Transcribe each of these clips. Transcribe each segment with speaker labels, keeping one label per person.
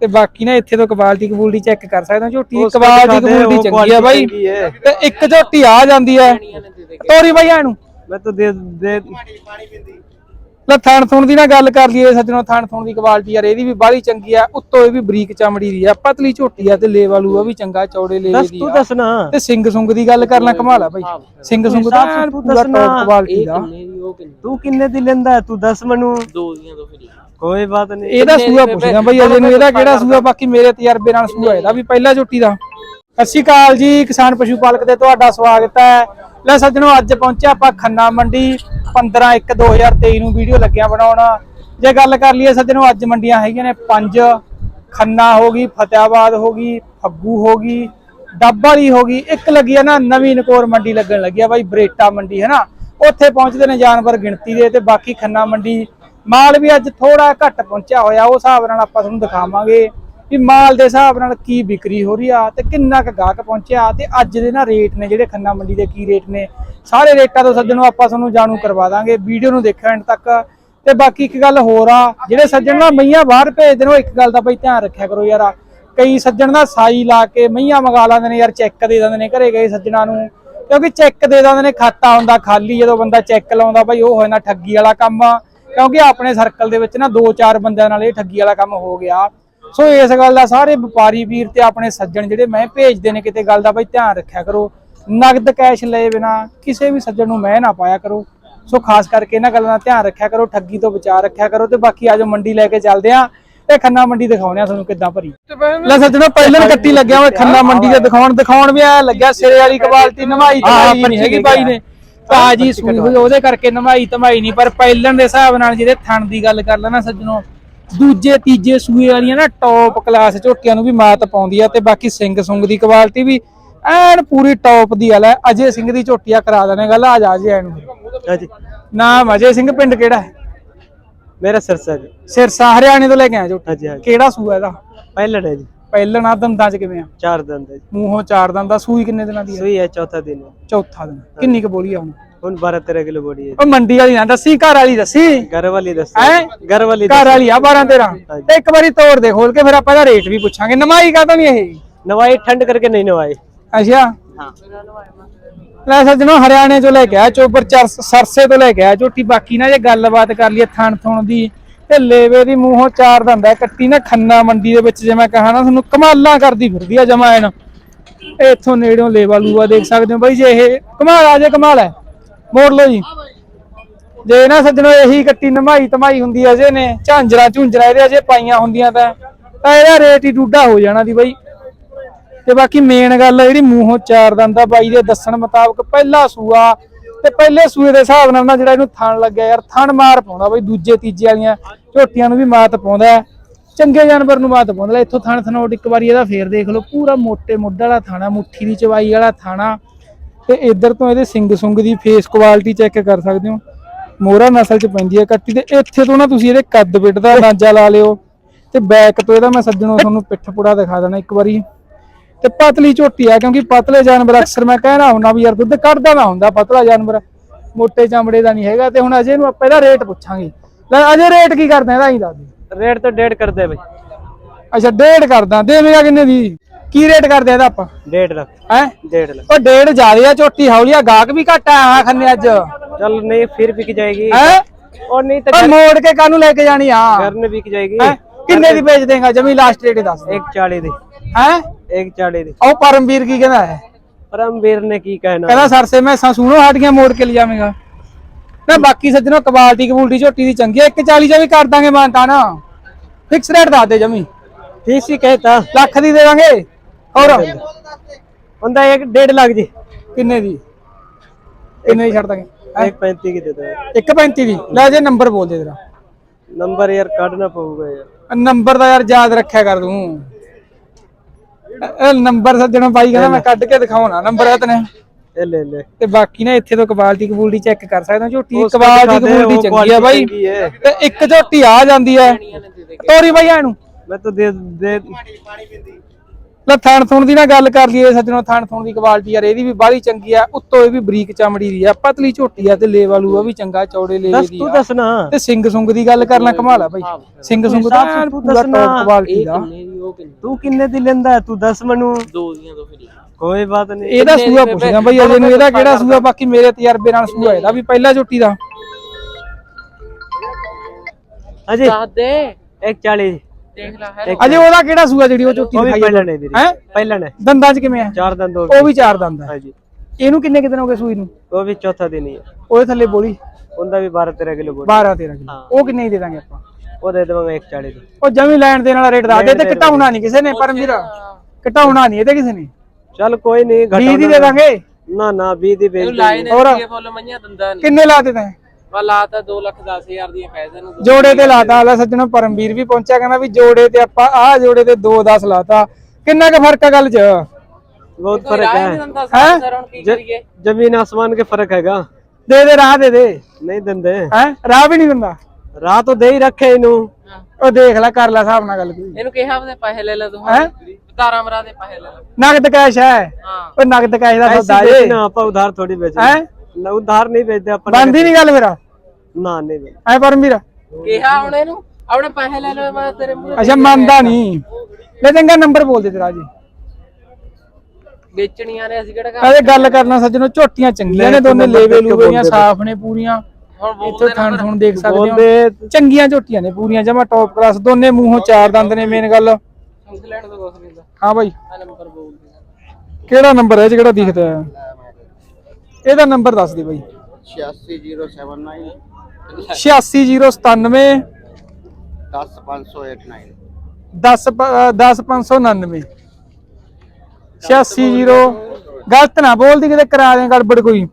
Speaker 1: ਤੇ ਬਾਕੀ ਨਾ ਇੱਥੇ ਤੋਂ ਕਵਾਲਟੀ ਕਬੂਲਟੀ ਚੈੱਕ ਕਰ ਸਕਦੇ ਹੋ ਝੋਟੀ
Speaker 2: ਉਸ ਦੀ
Speaker 1: ਦਿਖਾਉਂਦੇ
Speaker 2: ਕਬੂਲਟੀ
Speaker 1: ਚੰਗੀ ਆ ਬਾਈ। ਤੇ ਇੱਕ ਝੋਟੀ ਆ ਜਾਂਦੀ ਹੈ। ਤੋਰੀ ਬਾਈ ਇਹਨੂੰ
Speaker 2: ਮੈਂ ਤਾਂ ਦੇ ਦੇ
Speaker 1: ਲੈ ਥਣ ਥੁਣ ਦੀ ਨਾ ਗੱਲ ਕਰ ਲਈਏ ਸੱਜਣੋ ਥਣ ਥੁਣ ਦੀ ਕੁਆਲਿਟੀ ਯਾਰ ਇਹਦੀ ਵੀ ਬਾਹਲੀ ਚੰਗੀ ਆ ਉੱਤੋਂ ਇਹ ਵੀ ਬਰੀਕ ਚਮੜੀ ਦੀ ਆ ਪਤਲੀ ਝੋਟੀ ਆ ਤੇ ਲੇਵਾ ਲੂਆ ਵੀ ਚੰਗਾ ਚੌੜੇ ਲੇ
Speaker 2: ਦੱਸ
Speaker 1: ਦੀ
Speaker 2: ਤੂੰ ਦੱਸਣਾ
Speaker 1: ਤੇ ਸਿੰਘ ਸੁੰਗ ਦੀ ਗੱਲ ਕਰਨਾ ਲੈ ਕਮਾਲ ਆ ਬਾਈ। ਸਿੰਘ ਸੁੰਗ ਦਾ ਸਾਫ਼
Speaker 2: ਦੱਸਣਾ।
Speaker 1: ਤੂੰ ਕਿੰਨੇ ਦੀ
Speaker 2: ਲੈਂਦਾ ਤੂੰ ਦੱਸ ਮੈਨੂੰ।
Speaker 3: ਦੋ ਦੀਆਂ ਦੋ ਫਿਰ
Speaker 2: ਕੋਈ ਬਾਤ ਨਹੀਂ।
Speaker 1: ਇਹਦਾ ਸੂਆ ਪੁੱਛਦਾ ਬਈ ਅਜੇ ਨੂੰ ਇਹਦਾ ਕਿਹੜਾ ਸੂਆ ਬਾਕੀ ਮੇਰੇ ਤਜਰਬੇ ਨਾਲ ਸੂਆ ਇਹਦਾ ਵੀ ਪਹਿਲਾ ਝੋਟੀ ਦਾ। ਸਤਿ ਸ਼੍ਰੀ ਜੀ ਕਿਸਾਨ ਪਸ਼ੂ ਪਾਲਕ ਤੇ ਤੁਹਾਡਾ ਸਵਾਗਤ ਹੈ। ਲੈ ਸੱਜਣੋ ਅੱਜ ਪਹੁੰਚਿਆ ਆਪਾਂ ਖੰਨਾ ਮੰਡੀ 15 1 2023 ਨੂੰ ਵੀਡੀਓ ਲੱਗਿਆ ਬਣਾਉਣਾ। ਜੇ ਗੱਲ ਕਰ ਲਈਏ ਸੱਜਣੋ ਅੱਜ ਮੰਡੀਆਂ ਹੈਗੀਆਂ ਨੇ ਪੰਜ। ਖੰਨਾ ਹੋ ਗਈ ਫਤਿਆਬਾਦ ਹੋ ਗਈ ਫੱਗੂ ਹੋ ਗਈ ਡੱਬ ਹੋ ਗਈ ਇੱਕ ਲੱਗੀ ਆ ਨਾ ਨਵੀਂ ਨਕੋਰ ਮੰਡੀ ਲੱਗਣ ਲੱਗੀ ਆ ਬਾਈ ਬਰੇਟਾ ਮੰਡੀ ਹੈ ਨਾ ਉੱਥੇ ਪਹੁੰਚਦੇ ਨੇ ਜਾਨਵਰ ਗਿਣਤੀ ਦੇ ਤੇ ਬਾਕੀ ਖੰਨਾ ਮੰਡੀ ਮਾਲ ਵੀ ਅੱਜ ਥੋੜਾ ਘੱਟ ਪਹੁੰਚਿਆ ਹੋਇਆ, ਉਹ ਹਿਸਾਬ ਨਾਲ ਆਪਾਂ ਤੁਹਾਨੂੰ ਦਿਖਾਵਾਂਗੇ ਵੀ ਮਾਲ ਦੇ ਹਿਸਾਬ ਨਾਲ ਕੀ ਵਿਕਰੀ ਹੋ ਰਹੀ ਆ ਤੇ ਕਿੰਨਾ ਕੁ ਗਾਹਕ ਪਹੁੰਚਿਆ ਤੇ ਅੱਜ ਦੇ ਨਾ ਰੇਟ ਨੇ ਜਿਹੜੇ ਖੰਨਾ ਮੰਡੀ ਦੇ ਕੀ ਰੇਟ ਨੇ, ਸਾਰੇ ਰੇਟਾਂ ਤੋਂ ਸੱਜਣੋਂ ਆਪਾਂ ਤੁਹਾਨੂੰ ਜਾਣੂ ਕਰਵਾ ਦਾਂਗੇ, ਵੀਡੀਓ ਨੂੰ ਦੇਖਣ ਐਂਡ ਤੱਕ। ਤੇ ਬਾਕੀ ਇੱਕ ਗੱਲ ਹੋਰ ਆ, ਜਿਹੜੇ ਸੱਜਣ ਨਾ ਮਈਆਂ ਬਾਹਰ ਭੇਜਦੇ ਨੇ ਉਹ ਇੱਕ ਗੱਲ ਦਾ ਬਈ ਧਿਆਨ ਰੱਖਿਆ ਕਰੋ ਯਾਰ। ਕਈ ਸੱਜਣ ਦਾ ਸਾਈ ਲਾ ਕੇ ਮਈਆਂ ਮੰਗਾ ਲੈਂਦੇ ਨੇ ਯਾਰ, ਚੈੱਕ ਦੇ ਦਿੰਦੇ ਨੇ ਘਰੇ ਗਏ ਸੱਜਣਾ ਨੂੰ, ਕਿਉਂਕਿ ਚੈੱਕ ਦੇ ਦਿੰਦੇ ਨੇ, ਖਾਤਾ ਹੁੰਦਾ ਖਾਲੀ ਜਦੋਂ ਬੰਦਾ ਚੈੱਕ ਲਾਉਂਦਾ ਬਈ, ਉਹ ਹੋਇਆ ਨਾ ਠੱਗੀ ਵਾਲਾ ਕੰਮ ਆ। ਕਿਉਂਕਿ ਆਪਣੇ ਸਰਕਲ ਦੇ ਵਿੱਚ ਨਾ ਦੋ ਚਾਰ ਬੰਦਿਆਂ ਨਾਲ ਇਹ ਠੱਗੀ ਵਾਲਾ ਕੰਮ ਹੋ ਗਿਆ। ਸੋ ਇਸ ਗੱਲ ਦਾ ਸਾਰੇ ਵਪਾਰੀ ਵੀਰ ਤੇ ਆਪਣੇ ਸੱਜਣ ਜਿਹੜੇ ਮੈਂ ਭੇਜਦੇ ਨੇ ਕਿਤੇ ਗੱਲ ਦਾ ਬਈ ਧਿਆਨ ਰੱਖਿਆ ਕਰੋ। ਨਗਦ ਕੈਸ਼ ਲਏ ਬਿਨਾ ਕਿਸੇ ਵੀ ਸੱਜਣ ਨੂੰ ਮੈਂ ਨਾ ਪਾਇਆ ਕਰੋ। ਸੋ ਖਾਸ ਕਰਕੇ ਇਹਨਾਂ ਗੱਲਾਂ ਦਾ ਧਿਆਨ ਰੱਖਿਆ ਕਰੋ ਠੱਗੀ ਤੋਂ ਬਚਾ ਰੱਖਿਆ ਕਰੋ ਤੇ ਬਾਕੀ ਆਜੋ ਮੰਡੀ ਲੈ ਕੇ ਚੱਲਦੇ ਆ ਤੇ ਖੰਨਾ ਮੰਡੀ ਦਿਖਾਉਣੇ ਆ ਤੁਹਾਨੂੰ ਕਿੱਦਾਂ ਭਰੀ। ਲੈ ਸੱਜਣੋ ਪਹਿਲਾਂ ਕੱਟੀ ਲੱਗਿਆ ਹੋਇਆ ਖੰਨਾ ਮੰਡੀ ਦੇ ਦਿਖਾਉਣ ਦਿਖਾਉਣ ਵੀ ਆ ਲੱਗਿਆ ਸਿਰੇ ਵਾਲੀ ਕੁਆਲਿਟੀ ਨਵਾਈ ਨਹੀਂ ਹੈਗੀ ਬਾਈ ਨੇ। ਤਾਜੀ ਸੂਈ ਹੋਈ ਉਹਦੇ ਕਰਕੇ ਨਮਾਈ ਧਮਾਈ ਨਹੀਂ ਪਰ ਪਹਿਲਣ ਦੇ ਹਿਸਾਬ ਨਾਲ ਜਿਹਦੇ ਥਣ ਦੀ ਗੱਲ ਕਰ ਲੈਣਾ ਸੱਜਣੋ ਦੂਜੇ ਤੀਜੇ ਸੂਏ ਵਾਲੀਆਂ ਨਾ ਟੌਪ ਕਲਾਸ ਝੋਟੀਆਂ ਨੂੰ ਵੀ ਮਾਤ ਪਾਉਂਦੀ ਆ ਤੇ ਬਾਕੀ ਸਿੰਘ ਸੁੰਗ ਦੀ ਕੁਆਲਿਟੀ ਵੀ ਐਨ ਪੂਰੀ ਟੌਪ ਦੀ ਵਾਲਾ ਅਜੇ ਸਿੰਘ ਦੀ ਝੋਟੀਆਂ ਕਰਾ ਦਨੇ ਗੱਲ ਆ ਜਾ ਜੇ ਐਨ ਨਾਮ ਅਜੇ ਸਿੰਘ ਪਿੰਡ ਕਿਹੜਾ ਹੈ?
Speaker 2: ਮੇਰਾ ਸਿਰਸਾ ਜੀ।
Speaker 1: ਸਿਰਸਾ ਹਰਿਆਣੇ ਤੋਂ ਲੈ ਕੇ ਆਇਆ ਝੋਟਾ।
Speaker 2: ਜੀ
Speaker 1: ਕਿਹੜਾ ਸੂਆ ਇਹਦਾ?
Speaker 2: ਪਹਿਲੜ ਹੈ ਜੀ।
Speaker 1: ਪਹਿਲਣ ਆ ਦੰਦਾਂ 'ਚ ਕਿਵੇਂ ਆ?
Speaker 2: ਚਾਰ ਦੰਦ ਹੈ
Speaker 1: ਮੂੰਹੋਂ ਚਾਰ ਦੰਦ ਸੂਈ ਕਿੰਨੇ ਦਿਨਾਂ ਦੀ
Speaker 2: ਆ? ਸੂਈ ਹੈ ਚੌਥਾ ਦਿਨ
Speaker 1: ਚੌਥਾ ਦਿਨ। ਕਿੰਨੀ ਕੁ ਬੋਲੀ ਆ ਹੁਣ?
Speaker 2: ਹੁਣ 12 13 ਕਿਲੋ ਬੋੜੀ ਹੈ
Speaker 1: ਉਹ ਮੰਡੀ ਵਾਲੀ ਨਾ ਦੱਸੀ ਘਰ ਵਾਲੀ ਦੱਸੀ?
Speaker 2: ਘਰ ਵਾਲੀ ਦੱਸ।
Speaker 1: ਹੈਂ?
Speaker 2: ਘਰ ਵਾਲੀ
Speaker 1: ਘਰ ਵਾਲੀ ਆ 12 13 ਤੇ ਇੱਕ ਵਾਰੀ ਤੋੜ ਦੇ ਖੋਲ ਕੇ ਫਿਰ ਆਪਾਂ ਇਹਦਾ ਰੇਟ ਵੀ ਪੁੱਛਾਂਗੇ। ਨਵਾਈ ਕਾ ਤਾਂ ਨਹੀਂ ਇਹ?
Speaker 2: ਨਵਾਈ ਠੰਡ ਕਰਕੇ ਨਹੀਂ ਨਵਾਈ
Speaker 1: ਅੱਛਾ। ਹਾਂ। ਲੈ ਸੱਜਣੋ ਹਰਿਆਣੇ ਚੋਂ ਲੈ ਕੇ ਆ ਚੋਪਰ ਚਰ- ਸਰਸੇ ਤੋਂ ਲੈ ਕੇ ਆ ਝੋਟੀ। ਬਾਕੀ ਨਾ ਜੇ ਗੱਲਬਾਤ ਕਰ ਲਈਏ ਥਣ ਥੁਣ ਦੀ ਤੇ ਲੇਵੇ ਦੀ ਮੂੰਹੋਂ ਚਾਰ ਦੰਦਾ ਕੱਟੀ ਨਾ ਖੰਨਾ ਮੰਡੀ ਦੇ ਵਿੱਚ ਜਿਵੇਂ ਕਹਾ ਨਾ, ਤੁਹਾਨੂੰ ਕਮਾਲਾਂ ਕਰਦੀ ਫਿਰਦੀ ਆ ਜਮਾਇਨ ਇੱਥੋਂ ਨੇੜਿਓਂ ਲੇਵਾ ਲੂਆ ਦੇਖ ਸਕਦੇ ਹੋ ਬਾਈ, ਜੇ ਇਹ ਕਮਾਲ ਆ, ਜੇ ਕਮਾਲ ਹੈ। ਮੋੜ ਲਓ ਜੀ। ਜੇ ਨਾ ਸੱਜਣੋ, ਇਹੀ ਕੱਟੀ ਨਮਾਈ ਧਮਾਈ ਹੁੰਦੀ ਆ, ਜੇ ਨੇ ਝਾਂਜਰਾ ਝੁੰਜਰਾ ਇਹਦੇ ਅਜੇ ਪਾਈਆਂ ਹੁੰਦੀਆਂ ਤਾਂ ਤਾਂ ਇਹਦਾ ਰੇਟ ਹੀ ਡੂਡਾ ਹੋ ਜਾਣਾ ਦੀ ਬਾਈ। ਤੇ ਬਾਕੀ ਮੇਨ ਗੱਲ ਜਿਹੜੀ ਮੂੰਹੋਂ ਚਾਰ ਦੰਦਾ ਬਾਈ ਦੇ ਦੱਸਣ ਮੁਤਾਬਕ, ਪਹਿਲਾ ਸੂਆ ਤੇ ਪਹਿਲੇ ਸੂਏ ਦੇ ਹਿਸਾਬ ਨਾਲ ਨਾ ਜਿਹੜਾ ਇਹਨੂੰ ਥਣ ਲੱਗਿਆ ਯਾਰ ਥਣ ਮਾਰ ਪਾਉਂਦਾ ਬਾਈ ਦੂਜੇ ਤੀਜੇ ਵਾਲੀਆਂ ਝੋਟੀਆਂ ਨੂੰ ਵੀ ਮਾਤ ਪਾਉਂਦਾ। ਚੰਗੇ ਜਾਨਵਰ ਨੂੰ ਮਾਤ ਪਾਉਂਦਾ। ਲੈ ਇੱਥੋਂ ਥਣ ਥਣੋਟ ਇੱਕ ਵਾਰੀ ਇਹਦਾ ਫੇਰ ਦੇਖ ਲਓ ਪੂਰਾ ਮੋਟੇ ਮੁੱਢ ਵਾਲਾ ਥਾਣਾ ਮੁੱਠੀ ਦੀ ਚਵਾਈ ਵਾਲਾ ਥਾਣਾ ਤੇ ਇੱਧਰ ਤੋਂ ਇਹਦੇ ਸਿੰਗ ਸੁੰਗ ਦੀ ਫੇਸ ਕੁਆਲਿਟੀ ਚੈੱਕ ਕਰ ਸਕਦੇ ਹੋ। ਮੋਹਰਾ ਨਸਲ ਚ ਪੈਂਦੀ ਹੈ ਕੱਟੀ ਤੇ ਇੱਥੇ ਤੋਂ ਨਾ ਤੁਸੀਂ ਇਹਦੇ ਕੱਦ ਬਿੱਟ ਦਾ ਅੰਦਾਜ਼ਾ ਲਾ ਲਿਓ। ਤੇ ਬੈਕ ਤੋਂ ਇਹਦਾ ਮੈਂ ਸੱਜਣੋਂ ਤੁਹਾਨੂੰ ਪਿੱਠ ਪੁੜਾ ਦਿਖਾ ਦੇਣਾ ਇੱਕ ਵਾਰੀ। ਤੇ ਪਤਲੀ ਝੋਟੀ ਆ ਕਿਉਂਕਿ ਪਤਲੇ ਜਾਨਵਰ ਅਕਸਰ ਮੈਂ ਕਹਿਣਾ ਹੁੰਦਾ ਵੀ ਯਾਰ ਦੁੱਧ ਕੱਢਦਾ ਨਾ ਹੁੰਦਾ ਪਤਲਾ ਜਾਨਵਰ। ਮੋਟੇ ਚਮੜੇ ਦਾ ਨਹੀਂ ਹੈਗਾ ਤੇ ਹੁਣ ਅਜੇ ਨੂੰ ਆਪਾਂ ਇਹਦਾ ਰੇਟ ਪੁੱਛਾਂਗੇ। ਲੈ ਅਜੇ ਰੇਟ ਕੀ ਕਰਦੇ ਇਹਦਾ ਹੀ
Speaker 2: ਰੇਟ ਤਾਂ ਡੇਢ ਕਰਦੇ ਬਈ।
Speaker 1: ਅੱਛਾ ਡੇਢ ਕਰਦਾ ਦੇਵੇਂਗਾ ਕਿੰਨੇ ਦੀ? ਕੀ ਰੇਟ ਕਰਦੇ ਇਹਦਾ ਆਪਾਂ?
Speaker 2: 1.5 ਲੱਖ।
Speaker 1: ਹੈ?
Speaker 2: 1.5 ਲੱਖ।
Speaker 1: ਉਹ 1.5 ਜ਼ਿਆਦੇ ਆ ਝੋਟੀ ਹੌਲੀ ਆ ਗਾਹਕ ਵੀ ਘਟ ਆ ਹਾਂ ਖੰਨੇ ਅੱਜ।
Speaker 2: ਚੱਲ ਨਹੀਂ ਫਿਰ ਵਿਕ ਜਾਏਗੀ।
Speaker 1: ਹੈ?
Speaker 2: ਉਹ ਨਹੀਂ
Speaker 1: ਤਾਂ ਮੋੜ ਕੇ ਕਾਹਨੂੰ ਲੈ ਕੇ ਜਾਣੀ ਆ?
Speaker 2: ਕਰਨ ਵਿਕ
Speaker 1: ਜਾਏਗੀ। ਕਿੰਨੇ ਦੀ ਵੇਚ ਦੇਗਾ? ਜਮੀ ਲਾਸਟ ਰੇਟ ਦੱਸ
Speaker 2: 140 ਦੀ।
Speaker 1: ਹੈ?
Speaker 2: 140 ਦੀ।
Speaker 1: ਉਹ ਪਰਮਵੀਰ ਕੀ ਕਹਿੰਦਾ ਹੈ?
Speaker 2: ਪਰਮਵੀਰ ਨੇ ਕੀ ਕਹਿਣਾ?
Speaker 1: ਕਹਿੰਦਾ ਸਰਸੇ ਮੈਸਾਂ ਸੁਣੋ ਹਾਡੀਆਂ ਮੋੜ ਕੇ ਲਿਜਾਵੇਂਗਾ। ਤੇ ਬਾਕੀ ਸੱਜਣੋ ਕਵਾਲਟੀ ਕਬੂਲਟੀ ਝੋਟੀ ਦੀ ਚੰਗੀ ਹੈ 140 ਜਾਂ ਵੀ ਕਰ ਦਾਂਗੇ ਮਾਨਤਾ ਨਾ। ਫਿਕਸ ਰੇਟ ਦੱਸ ਦੇ ਜਮੀ।
Speaker 2: ਠੀਕ ਸੀ ਕਹਿਤਾ।
Speaker 1: ਲੱਖ ਦੀ ਦੇ ਦਾਂਗੇ।
Speaker 2: ਹੁੰਦਾ 1.5 ਲੱਖ ਜੀ
Speaker 1: ਕਿੰਨੇ ਦੀ? ਕਿੰਨੇ ਦੀ ਛੱਡ ਦਾਂਗੇ?
Speaker 2: 1.35 ਕੀ ਦੇ ਦੇ
Speaker 1: 1.35 ਦੀ। ਲੈ ਜੇ ਨੰਬਰ ਬੋਲ ਦੇ ਤੇਰਾ
Speaker 2: ਨੰਬਰ ਯਾਰ ਕੱਢਣਾ ਪਊਗਾ ਯਾਰ।
Speaker 1: ਨੰਬਰ ਦਾ ਯਾਰ ਯਾਦ ਰੱਖਿਆ ਕਰ ਤੂੰ। ਇਹ ਨੰਬਰ ਸੱਜਣ ਬਾਈ ਕਹਿੰਦਾ ਮੈਂ ਕੱਢ ਕੇ ਦਿਖਾਉਣਾ ਨੰਬਰ ਆ ਤਨੇ
Speaker 2: ਇਹ ਲੈ ਲੈ।
Speaker 1: ਤੇ ਬਾਕੀ ਨਾ ਇੱਥੇ ਤੋਂ ਕਬਾਲਟੀ ਕਬੂਲਟੀ ਚੈੱਕ ਕਰ ਸਕਦਾ ਝੋਟੀ
Speaker 2: ਉਸ ਤੋਂ
Speaker 1: ਕਬਾਲਟੀ ਚੰਗੀ ਆ ਬਾਈ। ਤੇ ਇੱਕ ਝੋਟੀ ਆ ਜਾਂਦੀ ਹੈ। ਤੋਰੀ ਬਾਈ ਇਹਨੂੰ
Speaker 2: ਮੈਂ ਤਾਂ ਦੇ ਦੇ
Speaker 1: ਲੈ ਥਣ ਥੁਣ ਦੀ ਨਾ ਗੱਲ ਕਰ ਲਈਏ ਸੱਜਣੋ ਥਣ ਥੁਣ ਦੀ ਕੁਆਲਿਟੀ ਯਾਰ ਇਹਦੀ ਵੀ ਬਾਹਲੀ ਚੰਗੀ ਆ ਉੱਤੋਂ ਇਹ ਵੀ ਬਰੀਕ ਚਮੜੀ ਦੀ ਆ ਪਤਲੀ ਝੋਟੀ ਆ ਤੇ ਲੇਵਾ ਲੂਆ ਵੀ ਚੰਗਾ ਚੌੜੇ ਲੇਵੇ ਦੀ
Speaker 2: ਤੂੰ
Speaker 1: ਆ।
Speaker 2: ਦੱਸ ਨਾ।
Speaker 1: ਤੇ ਸਿੰਘ ਸੁੰਗ ਦੀ ਗੱਲ ਕਰਨਾ ਕਮਾਲ ਆ ਭਾਈ ਸਿੰਘ ਸੁੰਗ ਦਾ ਪੂਰਾ
Speaker 2: ਦੱਸਣਾ।
Speaker 1: ਟੌਪ ਕੁਆਲਿਟੀ ਦਾ।
Speaker 2: ਤੂੰ ਕਿੰਨੇ ਦੀ ਲੈਂਦਾ? ਤੂੰ ਦੱਸ ਮੈਨੂੰ।
Speaker 3: ਦੋ ਦੀਆਂ ਦੋ ਫਿਰ
Speaker 2: ਕੋਈ ਬਾਤ ਨਹੀਂ।
Speaker 1: ਇਹਦਾ ਸੂਆ ਪੁੱਛਦਾ ਭਾਈ ਅਜੇ ਨੂੰ ਇਹਦਾ ਕਿਹੜਾ ਸੂਆ ਬਾਕੀ ਮੇਰੇ ਤਜਰਬੇ ਨਾਲ ਸੂਆ ਇਹਦਾ ਵੀ ਪਹਿਲਾ ਝੋਟੀ ਦਾ।
Speaker 2: ਅਜੇ
Speaker 3: ਦੱਸ ਦੇ।
Speaker 2: 140
Speaker 3: ਦੇਖ ਲੈ ਹੈ
Speaker 1: ਅਜੇ ਉਹਦਾ ਕਿਹੜਾ ਸੂਆ ਜਿਹੜੀ ਉਹ
Speaker 2: ਵੀ
Speaker 1: ਦਿਖਾਈ
Speaker 2: ਪਹਿਲਾਂ ਨੇ ਵੀਰੇ
Speaker 1: ਹੈ?
Speaker 2: ਪਹਿਲਾਂ ਨੇ
Speaker 1: ਦੰਦਾਂ 'ਚ ਕਿਵੇਂ ਆ?
Speaker 2: ਚਾਰ ਦੰਦ ਹੋ
Speaker 1: ਉਹ ਵੀ ਚਾਰ ਦੰਦ ਆ।
Speaker 2: ਹਾਂਜੀ।
Speaker 1: ਇਹਨੂੰ ਕਿੰਨੇ ਕਿਤੇ ਹੋ ਗਏ ਸੂਈ ਨੂੰ?
Speaker 2: ਉਹ ਵੀ ਚੌਥਾ ਦਿਨ ਹੀ ਹੈ
Speaker 1: ਉਹਦੇ ਥੱਲੇ ਬੋਲੀ?
Speaker 2: ਉਹਦਾ ਵੀ 12 13 ਕਿਲੋ ਬੋਲ।
Speaker 1: 12 13 ਕਿਲੋ। ਉਹ ਕਿੰਨੇ ਹੀ ਦੇ ਦਾਂਗੇ ਆਪਾਂ?
Speaker 2: ਉਹ ਦੇ ਦੇਵਾਂਗਾ 140 ਦੀ।
Speaker 1: ਉਹ ਜਮੀ ਲੈਣ ਦੇਣ ਵਾਲਾ ਰੇਟ ਦੱਸ ਦੇ ਤੇ ਘਟਾਉਣਾ ਨਹੀਂ ਕਿਸੇ ਨੇ ਪਰਮਵੀਰ ਘਟਾਉਣਾ ਨਹੀਂ ਇਹਦੇ ਕਿਸੇ ਨੇ।
Speaker 2: ਚੱਲ ਕੋਈ ਨਹੀਂ
Speaker 1: 20 ਦੀ ਦੇ ਦਾਂਗੇ?
Speaker 2: ਨਾ ਨਾ 20 ਦੀ ਵੇਚ
Speaker 3: ਲਾਈਨ
Speaker 1: ਹੋਰ?
Speaker 3: ਇਹ ਫੁੱਲ ਮੰਨਿਆ ਦੰਦਾਂ ਨੇ।
Speaker 1: ਕਿੰਨੇ ਲਾ ਦੇ ਤੈਂ? ਜ਼ਮੀਨ ਆਸਮਾਨ ਕੇ ਫ਼ਰਕ
Speaker 2: ਹੈਗਾ।
Speaker 1: ਦੇ ਦੇ ਰਾਹ ਦੇ ਦੇ।
Speaker 2: ਨਹੀਂ ਦਿੰਦੇ।
Speaker 1: ਹੈ? ਰਾਹ ਵੀ ਨਹੀਂ ਦਿੰਦਾ?
Speaker 2: ਰਾਹ ਤੋਂ ਦੇ ਹੀ ਰੱਖੇ ਇਹਨੂੰ।
Speaker 1: ਉਹ ਦੇਖ ਲੈ ਕਰ ਲੈ ਹਿਸਾਬ ਨਾਲ ਗੱਲ ਕੋਈ।
Speaker 3: ਇਹਨੂੰ ਕਿਹਾ ਉਹਦੇ ਪੈਸੇ ਲੈ ਲੈ ਤੂੰ
Speaker 1: ਹੈ।
Speaker 3: ਦੇ ਪੈਸੇ ਲੈ
Speaker 1: ਨਗਦ ਕੈਸ਼ ਹੈ। ਉਹ ਨਗਦ ਕੈਸ਼ ਦਾ ਸੌਦਾ ਹੈ
Speaker 2: ਨਾ ਆਪਾਂ ਉਧਾਰ ਥੋੜੀ ਵੇਚ
Speaker 1: ਹੈ?
Speaker 2: ਨਾ ਉਧਾਰ ਨਹੀਂ ਵੇਚਦੇ ਆਪਾਂ
Speaker 1: ਬੰਦੀ ਨਹੀਂ ਗੱਲ ਮੇਰਾ?
Speaker 2: ਨਾ ਨਹੀਂ ਵੇਚਦੇ
Speaker 1: ਐ ਪਰਮਵੀਰ
Speaker 3: ਕਿਹਾ ਹੁਣ ਇਹਨੂੰ? ਆਪਣੇ ਪੈਸੇ ਲੈ ਲਓ ਤੇਰੇ ਮੂੰਹ
Speaker 1: ਅੱਛਾ ਮੰਨਦਾ ਨਹੀਂ। ਲੈ ਚੰਗਾ ਨੰਬਰ ਬੋਲ ਦੇ ਤੇਰਾ ਜੀ।
Speaker 3: ਵੇਚਣੀਆਂ ਨੇ ਅਸੀਂ ਕਿਹੜਾ
Speaker 1: ਕੰਮ ਗੱਲ ਕਰਨਾ ਸੱਜਣੋ ਝੋਟੀਆਂ ਚੰਗੀਆਂ ਨੇ ਦੋਨੇ ਲੇਵੇ ਲੂਵੇਆਂ ਸਾਫ਼ ਨੇ ਪੂਰੀਆਂ। ਇੱਥੇ ਥਣ ਥਣ ਦੇਖ ਸਕਦੇ ਹੋ। ਚੰਗੀਆਂ ਝੋਟੀਆਂ ਨੇ ਪੂਰੀਆਂ ਜਮਾ ਟੌਪ ਕਲਾਸ ਦੋਨੇ ਮੂੰਹੋਂ ਚਾਰ ਦੰਦ ਨੇ ਮੇਨ ਗੱਲ। ਹਾਂ ਬਾਈ। ਕਿਹੜਾ ਨੰਬਰ ਹੈ ਜਿਹੜਾ ਦਿਖਦਾ ਇਹਦਾ ਨੰਬਰ ਦੱਸ ਦੇ ਬਾਈ।
Speaker 4: 86079
Speaker 1: 86097
Speaker 4: 10589
Speaker 1: 10 10599 860 ਗਲਤ ਨਾ ਬੋਲਦੀ ਕਿਤੇ ਕਰਾ ਦੇ ਗੜਬੜ ਕੋਈ।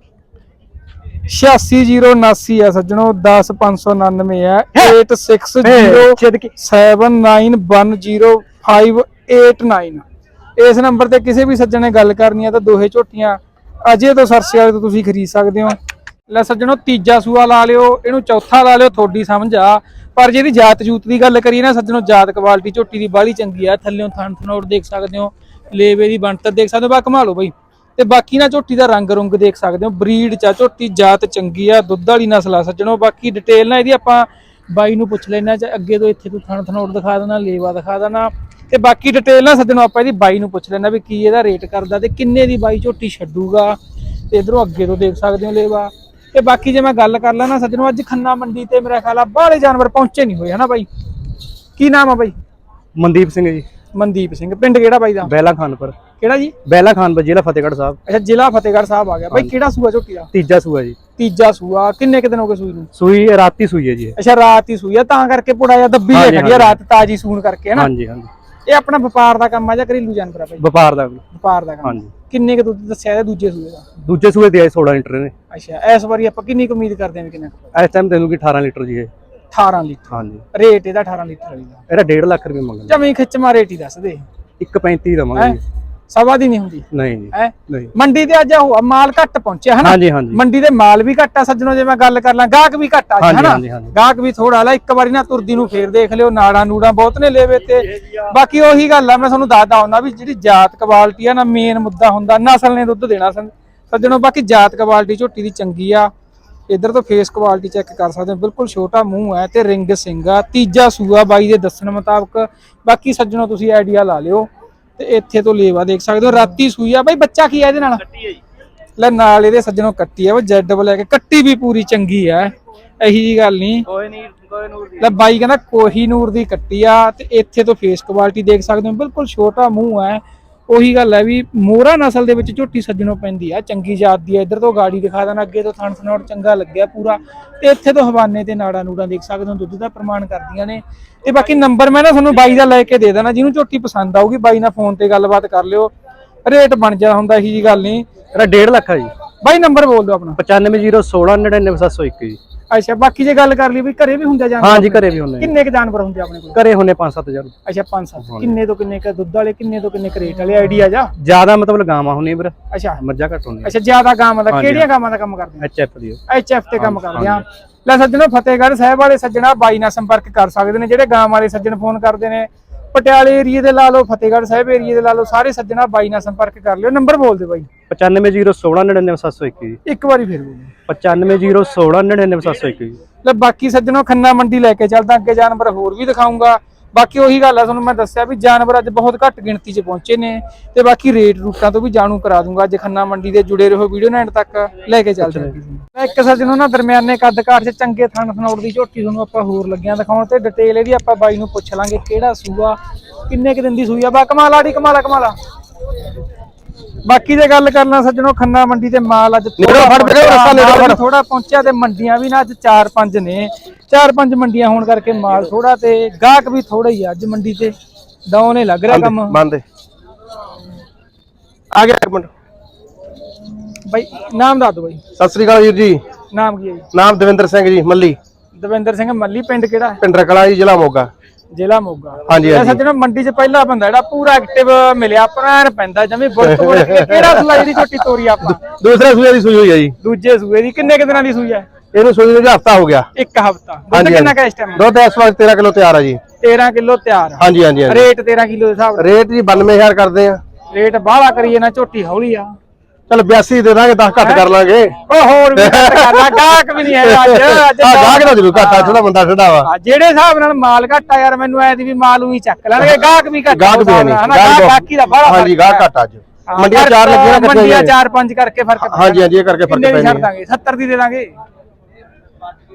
Speaker 1: 86079 ਆ ਸੱਜਣੋ 10599 ਹੈ! 8607910589 ਇਸ ਨੰਬਰ ਤੇ ਕਿਸੇ ਵੀ ਸੱਜਣ ਨੇ ਗੱਲ ਕਰਨੀ ਹੈ ਤਾਂ ਦੋਹੇ ਝੋਟੀਆਂ ਅਜੇ ਤੋਂ ਸਰਸੇ ਵਾਲੇ ਤੋਂ ਤੁਸੀਂ ਖਰੀਦ ਸਕਦੇ ਹੋ। ਲੈ ਸੱਜਣੋ, ਤੀਜਾ ਸੂਆ ਲਾ ਲਿਓ, ਇਹਨੂੰ ਚੌਥਾ ਲਾ ਲਿਓ, ਤੁਹਾਡੀ ਸਮਝ ਆ। ਪਰ ਜਿਹਦੀ ਜਾਤ ਜੂਤ ਦੀ ਗੱਲ ਕਰੀਏ ਨਾ ਸੱਜਣੋ, ਜਾਤ ਕੁਆਲਿਟੀ ਝੋਟੀ ਦੀ ਬਾਹਲੀ ਚੰਗੀ ਆ। ਥੱਲਿਓਂ ਥਣ ਥਨੋੜ ਦੇਖ ਸਕਦੇ ਹੋ, ਲੇਵੇ ਦੀ ਬਣਤਰ ਦੇਖ ਸਕਦੇ ਹੋ, ਬਾ ਕਮਾ ਲਓ ਬਈ। ਤੇ ਬਾਕੀ ਨਾ ਝੋਟੀ ਦਾ ਰੰਗ ਰੁੰਗ ਦੇਖ ਸਕਦੇ ਹੋ, ਬਰੀਡ ਚਾ ਝੋਟੀ, ਜਾਤ ਚੰਗੀ ਆ, ਦੁੱਧ ਵਾਲੀ ਨਸਲ ਆ ਸੱਜਣੋ। ਬਾਕੀ ਡਿਟੇਲ ਨਾ ਇਹਦੀ ਆਪਾਂ ਬਾਈ ਨੂੰ ਪੁੱਛ ਲੈਣਾ ਚ ਅੱਗੇ ਤੋਂ ਇੱਥੇ ਤੋਂ ਥਣ ਥਨੋੜ ਦਿਖਾ ਦੇਣਾ ਲੇਵਾ ਦਿਖਾ ਦੇਣਾ ਤੇ ਬਾਕੀ ਡਿਟੇਲ ਨਾ ਸੱਜਣੋ ਆਪਾਂ ਇਹਦੀ ਬਾਈ ਨੂੰ ਪੁੱਛ ਲੈਣਾ ਵੀ ਕੀ ਇਹਦਾ ਰੇਟ ਕਰਦਾ ਤੇ ਕਿੰਨੇ ਦੀ ਬਾਈ ਝੋਟੀ ਛੱਡੂਗਾ ਤੇ ਇਧਰੋਂ ਅੱਗੇ ਤੋਂ ਦੇਖ ਸਕਦੇ ਹੋ ਲੇਵਾ। ਤੇ ਬਾਕੀ ਜੇ ਮੈਂ ਗੱਲ ਕਰ ਲਾਂ ਨਾ ਸੱਜਣੋ ਅੱਜ ਖੰਨਾ ਮੰਡੀ ਤੇ ਮੇਰਾ ਖਿਆਲ ਆ ਬਾਹਲੇ ਜਾਨਵਰ ਪਹੁੰਚੇ ਨਹੀਂ ਹੋਏ ਹਨਾ ਬਾਈ? ਕੀ ਨਾਮ ਆ ਬਾਈ?
Speaker 5: ਮਨਦੀਪ ਸਿੰਘ ਜੀ।
Speaker 1: ਮਨਦੀਪ ਸਿੰਘ। ਪਿੰਡ ਕਿਹੜਾ ਬਾਈ ਦਾ?
Speaker 5: ਬੈਲਾ ਖਾਨਪੁਰ
Speaker 1: ਕਿਹੜਾ ਜੀ?
Speaker 5: ਬੈਲਾ ਖਾਨਪੁਰ ਜ਼ਿਲ੍ਹਾ ਫਤਿਹਗੜ੍ਹ ਸਾਹਿਬ।
Speaker 1: ਅੱਛਾ ਜ਼ਿਲ੍ਹਾ ਫਤਿਹਗੜ੍ਹ ਸਾਹਿਬ ਆ ਗਿਆ। ਬਾਈ ਕਿਹੜਾ ਸੂਆ ਝੋਟੀ ਦਾ?
Speaker 5: ਤੀਜਾ ਸੂਆ ਜੀ।
Speaker 1: ਤੀਜਾ ਸੂਆ। ਕਿੰਨੇ ਕੁ ਦਿਨ ਹੋ ਗਏ ਸੂਈ ਨੂੰ?
Speaker 5: ਸੂਈ ਰਾਤੀ ਸੂਈ ਹੈ ਜੀ।
Speaker 1: ਅੱਛਾ ਰਾਤ ਹੀ ਸੂਈ ਆ ਤਾਂ ਕਰਕੇ ਪੁੜਾ ਜਿਹਾ ਦੱਬੀ ਜੇ
Speaker 5: ਹਾਂਜੀ,
Speaker 1: ਖੜੀ ਰਾਤ ਤਾਜੀ ਸੂਣ ਕਰਕੇ ਹਨਾ?
Speaker 5: ਹਾਂਜੀ ਹਾਂਜੀ।
Speaker 1: ਇਹ ਆਪਣਾ ਵਪਾਰ ਦਾ ਕੰਮ ਆ ਜਾਂ ਘਰੇਲੂ ਜਾਨਵਰ ਆ ਬਾਈ
Speaker 5: ਵਪਾਰ ਦਾ ਵੀ।
Speaker 1: ਵਪਾਰ ਦਾ ਕੰਮ।
Speaker 5: ਹਾਂਜੀ।
Speaker 1: ਕਿੰਨੇ ਕੁ ਦੁੱਧ ਦੱਸਿਆ ਇਹਦਾ ਦੂਜੇ ਸੂਏ ਦਾ?
Speaker 5: ਦੂਜੇ ਸੂਏ ਦੇ ਆਏ 16 ਲੀਟਰ ਨੇ
Speaker 1: ਅੱਛਾ ਇਸ ਵਾਰੀ ਆਪਾਂ ਕਿੰਨੀ ਕੁ ਉਮੀਦ ਕਰਦੇ ਹਾਂ ਵੀ ਕਿੰਨਾ ਕੁ?
Speaker 5: ਇਸ ਟਾਈਮ ਤੈਨੂੰ ਕੀ 18 ਲੀਟਰ ਜੀ ਇਹ।
Speaker 1: 18 ਲੀਟਰ।
Speaker 5: ਹਾਂਜੀ।
Speaker 1: ਰੇਟ ਇਹਦਾ 18 ਲੀਟਰ ਵਾਲੀ ਦਾ।
Speaker 5: ਇਹਦਾ 1.5 ਲੱਖ ਰੁਪਏ ਮੰਗਦੇ।
Speaker 1: ਜਮੀ ਖਿੱਚਮਾ ਰੇਟ ਹੀ ਦੱਸ ਦੇ।
Speaker 5: 1.35 ਦਵਾਂਗੇ। ਜੀ
Speaker 1: ਸਵਾ ਦੀ ਨਹੀਂ ਹੁੰਦੀ।
Speaker 5: ਨਹੀਂ ਜੀ।
Speaker 1: ਹੈ?
Speaker 5: ਨਹੀਂ।
Speaker 1: ਮੰਡੀ ਤੇ ਅੱਜ ਉਹ ਮਾਲ ਘੱਟ ਪਹੁੰਚਿਆ ਹਨਾ?
Speaker 5: ਹਾਂਜੀ ਹਾਂਜੀ।
Speaker 1: ਮੰਡੀ ਦੇ ਮਾਲ ਵੀ ਘੱਟ ਆ ਸੱਜਣੋ ਜੇ ਮੈਂ ਗੱਲ ਕਰ ਲਾਂ ਗਾਹਕ ਵੀ ਘੱਟ ਆ ਹਨਾ?
Speaker 5: ਹਾਂਜੀ, ਹਾਂਜੀ।
Speaker 1: ਗਾਹਕ ਵੀ ਥੋੜਾ ਲਾ ਇੱਕ ਵਾਰੀ ਨਾ ਤੁਰਦੀ ਨੂੰ ਫੇਰ ਦੇਖ ਲਿਓ ਨਾੜਾਂ ਨੂੜਾਂ ਬਹੁਤ ਨੇ ਲੇਵੇ ਤੇ। ਬਾਕੀ ਉਹੀ ਗੱਲ ਆ ਮੈਂ ਤੁਹਾਨੂੰ ਦੱਸਦਾ ਹੁੰਦਾ ਵੀ ਜਿਹੜੀ ਜਾਤ ਕੁਆਲਿਟੀ ਆ ਨਾ ਮੇਨ ਮੁੱਦਾ ਹੁੰਦਾ ਨਸਲ ਨੇ ਦੁੱਧ ਦੇਣਾ ਸੱਜਣੋ ਬਾਕੀ ਜਾਤ ਕੁਆਲਿਟੀ ਝੋਟੀ ਦੀ ਚੰਗੀ ਆ। ਇਧਰ ਤੋਂ ਫੇਸ ਕੁਆਲਿਟੀ ਚੈੱਕ ਕਰ ਸਕਦੇ ਹੋ ਬਿਲਕੁਲ ਛੋਟਾ ਮੂੰਹ ਹੈ ਤੇ ਰਿੰਗ ਸਿੰਘ ਆ ਤੀਜਾ ਸੂਆ ਬਾਈ ਦੇ ਦੱਸਣ ਮੁਤਾਬਕ। ਬਾਕੀ ਸੱਜਣੋ ਤੁਸੀਂ ਆਈਡੀਆ ਲਾ ਲਿਓ। ਤੇ ਇੱਥੇ ਤੋਂ ਲੇਵਾ ਦੇਖ ਸਕਦੇ ਹੋ ਰਾਤੀ ਸੂਈ ਆ। ਬਾਈ ਬੱਚਾ ਕੀ ਆ ਇਹਦੇ ਨਾਲ? ਲੈ ਨਾਲ ਇਹਦੇ ਸੱਜਣੋਂ ਕੱਟੀ ਆ ਉਹ ਜੈਡ ਬਲੈਕ ਕੱਟੀ ਵੀ ਪੂਰੀ ਚੰਗੀ ਆ ਇਹੀ ਜੀ ਗੱਲ ਨਹੀਂ।
Speaker 3: ਕੋਈ ਨਹੀਂ ਕੋਈ ਨੂਰ ਦੀ
Speaker 1: ਲੈ ਬਾਈ ਕਹਿੰਦਾ ਕੋਹੀ ਨੂਰ ਦੀ ਕੱਟੀ ਆ ਤੇ ਇੱਥੇ ਤੋਂ ਫੇਸ ਕੁਆਲਿਟੀ ਦੇਖ ਸਕਦੇ ਹੋ। ਬਿਲਕੁਲ ਛੋਟਾ ਮੂੰਹ ਹੈ ਉਹੀ ਗੱਲ ਹੈ ਵੀ ਮੋਰਾ ਨਸਲ ਦੇ ਵਿੱਚ ਝੋਟੀ ਸੱਜਣੋਂ ਪੈਂਦੀ ਆ ਚੰਗੀ ਜਾਤ ਦੀ ਆ। ਇੱਧਰ ਤੋਂ ਗਾੜੀ ਦਿਖਾ ਦੇਣਾ ਅੱਗੇ ਤੋਂ ਥਣ ਥਣੋੜ ਚੰਗਾ ਲੱਗਿਆ ਪੂਰਾ। ਤੇ ਇੱਥੇ ਤੋਂ ਹਵਾਨੇ ਤੇ ਨਾੜਾ ਨੂੜਾ ਦੇਖ ਸਕਦੇ ਹੋ ਦੁੱਧ ਦਾ ਪ੍ਰਮਾਣ ਕਰਦੀਆਂ ਨੇ। ਤੇ ਬਾਕੀ ਨੰਬਰ ਮੈਂ ਨਾ ਤੁਹਾਨੂੰ ਬਾਈ ਦਾ ਲੈ ਕੇ ਦੇ ਦੇਣਾ ਜਿਹਨੂੰ ਝੋਟੀ ਪਸੰਦ ਆਊਗੀ ਬਾਈ ਨਾਲ ਫੋਨ ਤੇ ਗੱਲਬਾਤ ਕਰ ਲਿਓ। ਰੇਟ ਬਣ ਜਾ ਹੁੰਦਾ ਇਹੀ ਜੀ ਗੱਲ ਨਹੀਂ।
Speaker 5: ਇਹਦਾ 1.5 ਲੱਖ ਆ ਜੀ।
Speaker 1: ਬਾਈ ਨੰਬਰ ਬੋਲ ਦਿਓ ਆਪਣਾ।
Speaker 5: 9501699701 ਜੀ।
Speaker 1: ਅੱਛਾ ਬਾਕੀ ਜੇ ਗੱਲ ਕਰ ਲਈ ਵੀ ਘਰੇ ਵੀ ਹੁੰਦੇ ਜਾਨਵਰ
Speaker 5: ਹਾਂਜੀ ਘਰੇ ਵੀ ਹੁੰਦੇ
Speaker 1: ਕਿੰਨੇ ਕ ਜਾਨਵਰ ਹੁੰਦੇ ਆਪਣੇ ਕੋਲ?
Speaker 5: ਘਰੇ ਹੁੰਨੇ 5-7000
Speaker 1: ਅੱਛਾ ਪੰਜ ਸੱਤ। ਕਿੰਨੇ ਤੋਂ ਕਿੰਨੇ ਕ ਦੁੱਧ ਵਾਲੇ ਕਿੰਨੇ ਤੋਂ ਕਿੰਨੇ ਕ ਰੇਟ ਵਾਲੇ? ਆਈਡੀਆ ਜਾ?
Speaker 5: ਜ਼ਿਆਦਾ ਮਤਲਬ ਗਾਵਾਂ ਹੁੰਦੀਆਂ ਵੀਰ।
Speaker 1: ਅੱਛਾ।
Speaker 5: ਮੱਝਾਂ ਘੱਟ ਹੁੰਦੀਆਂ।
Speaker 1: ਅੱਛਾ ਜ਼ਿਆਦਾ ਗਾਵਾਂ ਦਾ। ਕਿਹੜੀਆਂ ਗਾਵਾਂ ਦਾ ਕੰਮ ਕਰਦੇ
Speaker 5: ਐਚਐਫ ਦੀ।
Speaker 1: ਐਚ ਐਫ ਤੇ ਕੰਮ ਕਰਦੇ ਆ। ਲੈ ਸੱਜਣੋ ਫਤਿਹਗੜ੍ਹ ਸਾਹਿਬ ਵਾਲੇ ਸੱਜਣਾ ਬਾਈ ਨਾਲ ਸੰਪਰਕ ਕਰ ਸਕਦੇ ਨੇ। ਜਿਹੜੇ ਗਾਂ ਵਾਲੇ ਸੱਜਣ ਫੋਨ ਕਰਦੇ ਨੇ ਪਟਿਆਲੇ ਏਰੀਏ ਦੇ ਲਾ ਲਓ ਫਤਿਹਗੜ੍ਹ ਸਾਹਿਬ ਏਰੀਏ ਦੇ ਲਾ ਲਓ ਸਾਰੇ ਸੱਜਣਾ ਬਾਈ ਨਾਲ ਸੰਪਰਕ ਕਰ ਲਿਓ। ਨੰਬਰ ਬੋਲ ਦਿਓ ਬਾਈ।
Speaker 5: 9501699701 ਜੀ
Speaker 1: ਇੱਕ। ਵਾਰੀ ਫਿਰ ਬੋਲੋ।
Speaker 5: 9501699701 ਜੀ
Speaker 1: ਲੈ ਬਾਕੀ ਸੱਜਣੋ ਖੰਨਾ ਮੰਡੀ ਲੈ ਕੇ ਚੱਲਦਾ ਅੱਗੇ ਜਾਨਵਰ ਹੋਰ ਵੀ ਦਿਖਾਉਂਗਾ ਬਾਕੀ ਉਹੀ ਗੱਲ ਆ ਤੁਹਾਨੂੰ ਮੈਂ ਦੱਸਿਆ ਵੀ ਜਾਨਵਰ ਅੱਜ ਬਹੁਤ ਘੱਟ ਗਿਣਤੀ 'ਚ ਪਹੁੰਚੇ ਨੇ ਤੇ ਬਾਕੀ ਰੇਟ ਰੂਟਾਂ ਤੋਂ ਵੀ ਜਾਣੂ ਕਰਾ ਦੂੰਗਾ ਅੱਜ ਖੰਨਾ ਮੰਡੀ ਦੇ ਜੁੜੇ ਰਹੋ ਵੀਡੀਓ ਨਾਲ ਐਂਡ ਤੱਕ ਲੈ ਕੇ ਚੱਲਦੇ ਹਾਂ। ਮੈਂ ਇੱਕ ਸੱਜਣੋ ਨਾ ਦਰਮਿਆਨੇ ਕੱਦ ਕਾਠ 'ਚ ਚੰਗੇ ਥਣ ਥਣੌੜ ਦੀ ਝੋਟੀ ਤੁਹਾਨੂੰ ਆਪਾਂ ਹੋਰ ਲੱਗਿਆਂ ਦਿਖਾਉਣ ਤੇ ਡਿਟੇਲ ਇਹਦੀ ਆਪਾਂ ਬਾਈ ਨੂੰ ਪੁੱਛ ਲਾਂਗੇ ਕਿਹੜਾ ਸੂਆ ਕਿੰਨੇ ਕੁ ਦਿਨ ਦੀ ਸੂਈ ਆ? ਬਾ ਕਮਾਲ ਆੜੀ ਕਮਾਲਾ ਕਮਾਲਾ ਬਾਕੀ ਦੇ ਗੱਲ ਕਰਨਾ ਸੱਜਣੋ ਖੰਨਾ ਮੰਡੀ ਤੇ ਮਾਲ ਅੱਜ ਥੋੜਾ ਪਹੁੰਚਿਆ ਤੇ ਮੰਡੀਆਂ ਵੀ ਨਾ ਅੱਜ 4-5 ਨੇ। 4-5 ਮੰਡੀਆਂ ਹੋਣ ਕਰਕੇ ਮਾਲ ਥੋੜਾ ਤੇ ਗਾਹਕ ਵੀ ਥੋੜਾ ਹੀ ਅੱਜ ਮੰਡੀ ਤੇ। ਡਾਊਨ ਹੀ ਲੱਗ ਰਿਹਾ ਕੰਮ।
Speaker 2: ਬੰਦ। ਆ ਗਿਆ ਇੱਕ ਮਿੰਟ।
Speaker 1: ਬਾਈ ਨਾਮ ਦੱਸ ਦਿਓ ਬਾਈ।
Speaker 2: ਸਤਿ ਸ੍ਰੀ ਅਕਾਲ ਵੀਰ ਜੀ।
Speaker 1: ਨਾਮ ਕੀ ਹੈ ਜੀ?
Speaker 2: ਨਾਮ ਦਵਿੰਦਰ ਸਿੰਘ ਜੀ ਮੱਲੀ।
Speaker 1: ਦਵਿੰਦਰ ਸਿੰਘ ਮੱਲੀ ਪਿੰਡ ਕਿਹੜਾ ਹੈ?
Speaker 2: ਪਿੰਡਰ ਕਲਾ ਜੀ ਜ਼ਿਲ੍ਹਾ ਮੋਗਾ।
Speaker 1: ਜ਼ਿਲ੍ਹਾ ਮੋਗਾ।
Speaker 2: ਹਾਂਜੀ, ਹਾਂਜੀ।
Speaker 1: ਸੱਜਣੋ ਮੰਡੀ 'ਚ ਪਹਿਲਾ ਬੰਦਾ ਜਿਹੜਾ ਪੂਰਾ ਐਕਟਿਵ ਮਿਲਿਆ ਪ੍ਰਾਨ ਪੈਂਦਾ ਜਮੀ ਬੁਲਟ ਬੁਲਟ ਕੇ। ਕਿਹੜਾ ਸੂਆ ਜਿਹੜੀ ਝੋਟੀ ਤੋਰੀ ਆਪਾਂ?
Speaker 2: ਦੂਸਰਾ ਸੂਏ ਦੀ ਸੂਈ ਹੋਈ ਹੈ ਜੀ।
Speaker 1: ਦੂਜੇ ਸੂਏ ਦੀ। ਕਿੰਨੇ ਕੁ ਦਿਨਾਂ ਦੀ ਸੂਈ ਹੈ
Speaker 2: ਇਹਨੂੰ ਸੂਈ ਨੂੰ ਹਫਤਾ ਹੋ ਗਿਆ।
Speaker 1: ਇੱਕ ਹਫਤਾ। ਦੁੱਧ ਕਿੰਨਾ। ਕਾ ਇਸ ਟਾਈਮ
Speaker 2: ਦੁੱਧ ਇਸ ਵਕਤ 13 ਕਿਲੋ ਤਿਆਰ ਆ ਜੀ।
Speaker 1: 13 ਕਿਲੋ ਤਿਆਰ ਆ।
Speaker 2: ਹਾਂਜੀ ਹਾਂਜੀ ਹਾਂਜੀ।
Speaker 1: ਰੇਟ 13 ਕਿਲੋ ਦੇ ਹਿਸਾਬ ਨਾਲ।
Speaker 2: ਰੇਟ ਜੀ 92000 ਕਰਦੇ ਆ।
Speaker 1: ਰੇਟ ਬਾਹਲਾ ਕਰੀਏ ਨਾ ਝੋਟੀ ਹੌਲੀ ਆ।
Speaker 2: ਚਲ 82 ਦੇ ਦਾਂਗੇ 10 ਘੱਟ ਕਰ ਲਾਂਗੇ।
Speaker 1: ਉਹ ਹੋਰ ਵੀ ਘੱਟ ਗਾਹਕ ਵੀ ਨਹੀਂ ਹੈ ਅੱਜ ਅੱਜ
Speaker 2: ਆ ਗਾਹਕ ਦਾ ਜ਼ਰੂਰ ਘਾਟਾ ਥੋੜਾ ਬੰਦਾ ਠੰਡਾ ਵਾ।
Speaker 1: ਆ, ਜਿਹੜੇ ਹਿਸਾਬ ਨਾਲ ਮਾਲ ਘਟਾ ਯਾਰ ਮੈਨੂੰ ਐ ਦੀ ਵੀ ਮਾਲ ਉਹੀ ਚੱਕ ਲੈਣਗੇ ਗਾਹਕ ਵੀ ਘੱਟ
Speaker 2: ਗਾਹਕ ਵੀ ਹੈ ਨਹੀਂ।
Speaker 1: ਗਾਹਕ ਬਾਕੀ ਦਾ ਬਾਹਲਾ
Speaker 2: ਹਾਂਜੀ ਗਾਹਕ। ਘੱਟ ਅੱਜ ਮੰਡੀਆਂ ਚਾਰ ਲੱਗੀਆਂ ਨਾ
Speaker 1: ਮੰਡੀਆਂ 4 5 ਕਰਕੇ ਫ਼ਰਕ ਪੈਂਦਾ।
Speaker 2: ਹਾਂਜੀ ਹਾਂਜੀ ਇਹ ਕਰਕੇ ਫ਼ਰਕ
Speaker 1: ਕਿੰਨੇ ਦੀ
Speaker 2: ਪੈਣੀ
Speaker 1: ਛੱਡ ਦਾਂਗੇ 70 ਦੀ ਦੇ ਦਾਂਗੇ।